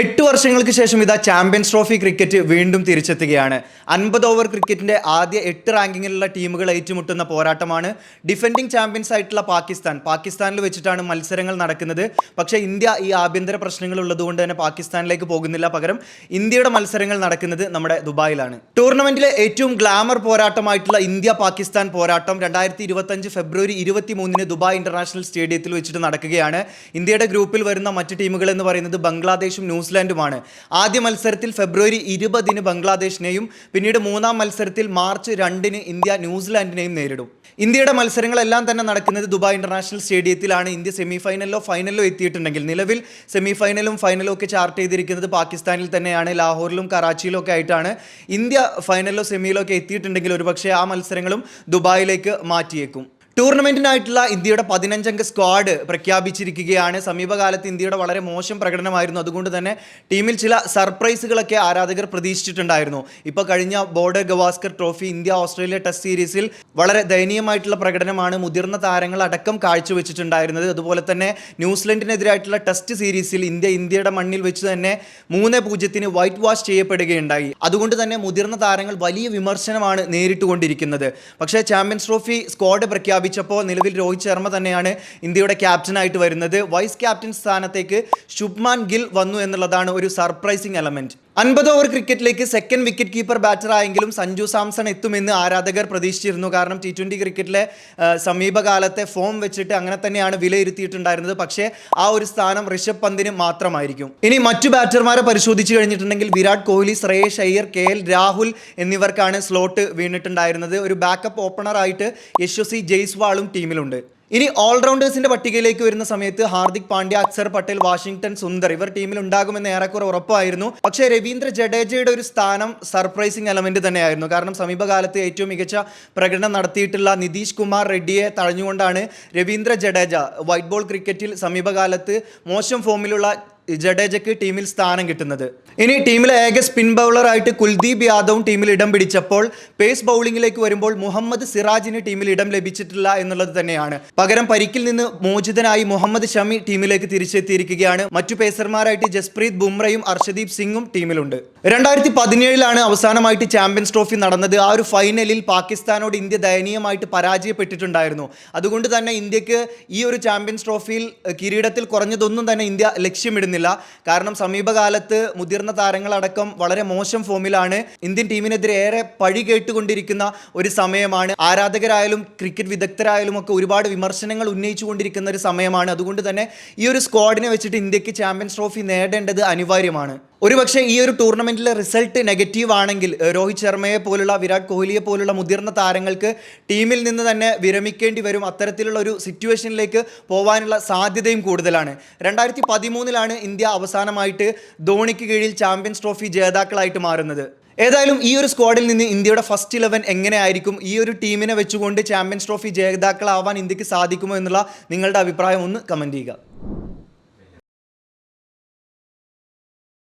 എട്ട് വർഷങ്ങൾക്ക് ശേഷം ഇതാ ചാമ്പ്യൻസ് ട്രോഫി ക്രിക്കറ്റ് വീണ്ടും തിരിച്ചെത്തുകയാണ്. അൻപത് ഓവർ ക്രിക്കറ്റിന്റെ ആദ്യ എട്ട് റാങ്കിങ്ങിലുള്ള ടീമുകൾ ഏറ്റുമുട്ടുന്ന പോരാട്ടമാണ് ഡിഫെൻഡിംഗ് ചാമ്പ്യൻസ് ആയിട്ടുള്ള പാകിസ്ഥാൻ. പാകിസ്ഥാനിൽ വെച്ചിട്ടാണ് മത്സരങ്ങൾ നടക്കുന്നത്. പക്ഷേ ഇന്ത്യ ഈ ആഭ്യന്തര പ്രശ്നങ്ങൾ ഉള്ളതുകൊണ്ട് തന്നെ പാകിസ്ഥാനിലേക്ക് പോകുന്നില്ല. പകരം ഇന്ത്യയുടെ മത്സരങ്ങൾ നടക്കുന്നത് നമ്മുടെ ദുബായിലാണ്. ടൂർണമെന്റിലെ ഏറ്റവും ഗ്ലാമർ പോരാട്ടമായിട്ടുള്ള ഇന്ത്യ പാകിസ്ഥാൻ പോരാട്ടം രണ്ടായിരത്തി ഇരുപത്തഞ്ച് ഫെബ്രുവരി ഇരുപത്തി മൂന്നിന് ദുബായ് ഇന്റർനാഷണൽ സ്റ്റേഡിയത്തിൽ വെച്ചിട്ട് നടക്കുകയാണ്. ഇന്ത്യയുടെ ഗ്രൂപ്പിൽ വരുന്ന മറ്റ് ടീമുകൾ എന്ന് പറയുന്നത് ബംഗ്ലാദേശും ന്യൂസിലാൻഡുമാണ്. ആദ്യ മത്സരത്തിൽ ഫെബ്രുവരി ഇരുപതിന് ബംഗ്ലാദേശിനെയും പിന്നീട് മൂന്നാം മത്സരത്തിൽ മാർച്ച് രണ്ടിന് ഇന്ത്യ ന്യൂസിലാൻഡിനെയും നേരിടും. ഇന്ത്യയുടെ മത്സരങ്ങളെല്ലാം തന്നെ നടക്കുന്നത് ദുബായ് ഇന്റർനാഷണൽ സ്റ്റേഡിയത്തിലാണ്. ഇന്ത്യ സെമി ഫൈനലിലോ ഫൈനലിലോ എത്തിയിട്ടുണ്ടെങ്കിൽ നിലവിൽ സെമി ഫൈനലും ഫൈനലും ഒക്കെ ചാർട്ട് ചെയ്തിരിക്കുന്നത് പാകിസ്ഥാനിൽ തന്നെയാണ്. ലാഹോറിലും കറാച്ചിയിലും ഒക്കെ ആയിട്ടാണ്. ഇന്ത്യ ഫൈനലിലോ സെമിയിലോ ഒക്കെ എത്തിയിട്ടുണ്ടെങ്കിൽ ഒരുപക്ഷെ ആ മത്സരങ്ങളും ദുബായിലേക്ക് മാറ്റിയേക്കും. ടൂർണമെന്റിനായിട്ടുള്ള ഇന്ത്യയുടെ പതിനഞ്ചംഗ സ്ക്വാഡ് പ്രഖ്യാപിച്ചിരിക്കുകയാണ്. സമീപകാലത്ത് ഇന്ത്യയുടെ വളരെ മോശം പ്രകടനമായിരുന്നു. അതുകൊണ്ട് തന്നെ ടീമിൽ ചില സർപ്രൈസുകളൊക്കെ ആരാധകർ പ്രതീക്ഷിച്ചിട്ടുണ്ടായിരുന്നു. ഇപ്പോൾ കഴിഞ്ഞ border Gavaskar trophy India Australia test സീരീസിൽ വളരെ ദയനീയമായിട്ടുള്ള പ്രകടനമാണ് മുതിർന്ന താരങ്ങൾ അടക്കം കാഴ്ചവെച്ചിട്ടുണ്ടായിരുന്നത്. അതുപോലെ തന്നെ ന്യൂസിലൻഡിനെതിരായിട്ടുള്ള ടെസ്റ്റ് സീരീസിൽ ഇന്ത്യ ഇന്ത്യയുടെ മണ്ണിൽ വെച്ച് തന്നെ മൂന്ന് പൂജ്യത്തിന് വൈറ്റ് വാഷ് ചെയ്യപ്പെടുകയുണ്ടായി. അതുകൊണ്ട് തന്നെ മുതിർന്ന താരങ്ങൾ വലിയ വിമർശനമാണ് നേരിട്ടുകൊണ്ടിരിക്കുന്നത്. പക്ഷേ ചാമ്പ്യൻസ് ട്രോഫി സ്ക്വാഡ് പ്രഖ്യാപിച്ചപ്പോൾ നിലവിൽ രോഹിത് ശർമ്മ തന്നെയാണ് ഇന്ത്യയുടെ ക്യാപ്റ്റനായിട്ട് വരുന്നത്. വൈസ് ക്യാപ്റ്റൻ സ്ഥാനത്തേക്ക് ശുഭ്മാൻ ഗിൽ വന്നു എന്നുള്ളതാണ് ഒരു സർപ്രൈസിങ് എലമെന്റ്. അൻപത് ഓവർ ക്രിക്കറ്റിലേക്ക് സെക്കൻഡ് വിക്കറ്റ് കീപ്പർ ബാറ്റർ ആയെങ്കിലും സഞ്ജു സാംസൺ എത്തുമെന്ന് ആരാധകർ പ്രതീക്ഷിച്ചിരുന്നു. കാരണം ടി ട്വന്റി ക്രിക്കറ്റിലെ സമീപകാലത്തെ ഫോം വെച്ചിട്ട് അങ്ങനെ തന്നെയാണ് വിലയിരുത്തിയിട്ടുണ്ടായിരുന്നത്. പക്ഷേ ആ ഒരു സ്ഥാനം ഋഷഭ് പന്തിന് മാത്രമായിരിക്കും. ഇനി മറ്റു ബാറ്റർമാരെ പരിശോധിച്ചു കഴിഞ്ഞിട്ടുണ്ടെങ്കിൽ വിരാട് കോഹ്ലി ശ്രേയസ് അയ്യർ കെ എൽ രാഹുൽ എന്നിവർക്കാണ് സ്ലോട്ട് വീണിട്ടുണ്ടായിരുന്നത്. ഒരു ബാക്കപ്പ് ഓപ്പണറായിട്ട് യശസ്വി ജയ്സ്വാളും ടീമിലുണ്ട് ഇനി ഓൾറൗണ്ടേഴ്സിന്റെ പട്ടികയിലേക്ക് വരുന്ന സമയത്ത് ഹാർദിക് പാണ്ഡ്യ അക്സർ പട്ടേൽ വാഷിംഗ്ടൺ സുന്ദർ ഇവർ ടീമിൽ ഉണ്ടാകുമെന്ന് ഏറെക്കുറെ ഉറപ്പായിരുന്നു. പക്ഷേ രവീന്ദ്ര ജഡേജയുടെ ഒരു സ്ഥാനം സർപ്രൈസിംഗ് എലമെന്റ് തന്നെയായിരുന്നു. കാരണം സമീപകാലത്ത് ഏറ്റവും മികച്ച പ്രകടനം നടത്തിയിട്ടുള്ള നിതീഷ് കുമാർ റെഡ്ഡിയെ തഴഞ്ഞുകൊണ്ടാണ് രവീന്ദ്ര ജഡേജ വൈറ്റ് ബോൾ ക്രിക്കറ്റിൽ സമീപകാലത്ത് മോശം ഫോമിലുള്ള ജഡേജയ്ക്ക് ടീമിൽ സ്ഥാനം കിട്ടുന്നത്. ഇനി ടീമിലെ ഏക സ്പിൻ ബൗളറായിട്ട് കുൽദീപ് യാദവും ടീമിൽ ഇടം പിടിച്ചപ്പോൾ പേസ് ബൗളിംഗിലേക്ക് വരുമ്പോൾ മുഹമ്മദ് സിറാജിന് ടീമിൽ ഇടം ലഭിച്ചിട്ടില്ല എന്നുള്ളത് തന്നെയാണ്. പകരം പരിക്കിൽ നിന്ന് മോചിതനായി മുഹമ്മദ് ഷമി ടീമിലേക്ക് തിരിച്ചെത്തിയിരിക്കുകയാണ്. മറ്റു പേസർമാരായിട്ട് ജസ്പ്രീത് ബുംറയും അർഷദീപ് സിംഗും ടീമിലുണ്ട്. രണ്ടായിരത്തി പതിനേഴിലാണ് അവസാനമായിട്ട് ചാമ്പ്യൻസ് ട്രോഫി നടന്നത്. ആ ഒരു ഫൈനലിൽ പാകിസ്ഥാനോട് ഇന്ത്യ ദയനീയമായിട്ട് പരാജയപ്പെട്ടിട്ടുണ്ടായിരുന്നു. അതുകൊണ്ട് തന്നെ ഇന്ത്യയ്ക്ക് ഈ ഒരു ചാമ്പ്യൻസ് ട്രോഫിയിൽ കിരീടത്തിൽ കുറഞ്ഞതൊന്നും തന്നെ ഇന്ത്യ ലക്ഷ്യമിടുന്നില്ല. കാരണം സമീപകാലത്ത് മുതിർന്ന താരങ്ങളടക്കം വളരെ മോശം ഫോമിലാണ്. ഇന്ത്യൻ ടീമിനെതിരെ ഏറെ പഴി കേട്ടുകൊണ്ടിരിക്കുന്ന ഒരു സമയമാണ്. ആരാധകരായാലും ക്രിക്കറ്റ് വിദഗ്ധരായാലും ഒക്കെ ഒരുപാട് വിമർശനങ്ങൾ ഉന്നയിച്ചുകൊണ്ടിരിക്കുന്ന ഒരു സമയമാണ്. അതുകൊണ്ട് തന്നെ ഈ ഒരു സ്ക്വാഡിനെ വെച്ചിട്ട് ഇന്ത്യയ്ക്ക് ചാമ്പ്യൻസ് ട്രോഫി നേടേണ്ടത് അനിവാര്യമാണ്. ഒരുപക്ഷെ ഈ ഒരു ടൂർണമെന്റിലെ റിസൾട്ട് നെഗറ്റീവ് ആണെങ്കിൽ രോഹിത് ശർമ്മയെ പോലുള്ള വിരാട് കോഹ്ലിയെ പോലുള്ള മുതിർന്ന താരങ്ങൾക്ക് ടീമിൽ നിന്ന് തന്നെ വിരമിക്കേണ്ടി വരും അത്തരത്തിലുള്ള ഒരു സിറ്റുവേഷനിലേക്ക് പോകാനുള്ള സാധ്യതയും കൂടുതലാണ്. രണ്ടായിരത്തി പതിമൂന്നിലാണ് ഇന്ത്യ അവസാനമായിട്ട് ധോണിക്ക് കീഴിൽ ചാമ്പ്യൻസ് ട്രോഫി ജേതാക്കളായിട്ട് മാറുന്നത്. ഏതായാലും ഈ ഒരു സ്ക്വാഡിൽ നിന്ന് ഇന്ത്യയുടെ ഫസ്റ്റ് ഇലവൻ എങ്ങനെയായിരിക്കും? ഈ ഒരു ടീമിനെ വെച്ചുകൊണ്ട് ചാമ്പ്യൻസ് ട്രോഫി ജേതാക്കളാവാൻ ഇന്ത്യയ്ക്ക് സാധിക്കുമോ എന്നുള്ള നിങ്ങളുടെ അഭിപ്രായം ഒന്ന് കമന്റ് ചെയ്യുക.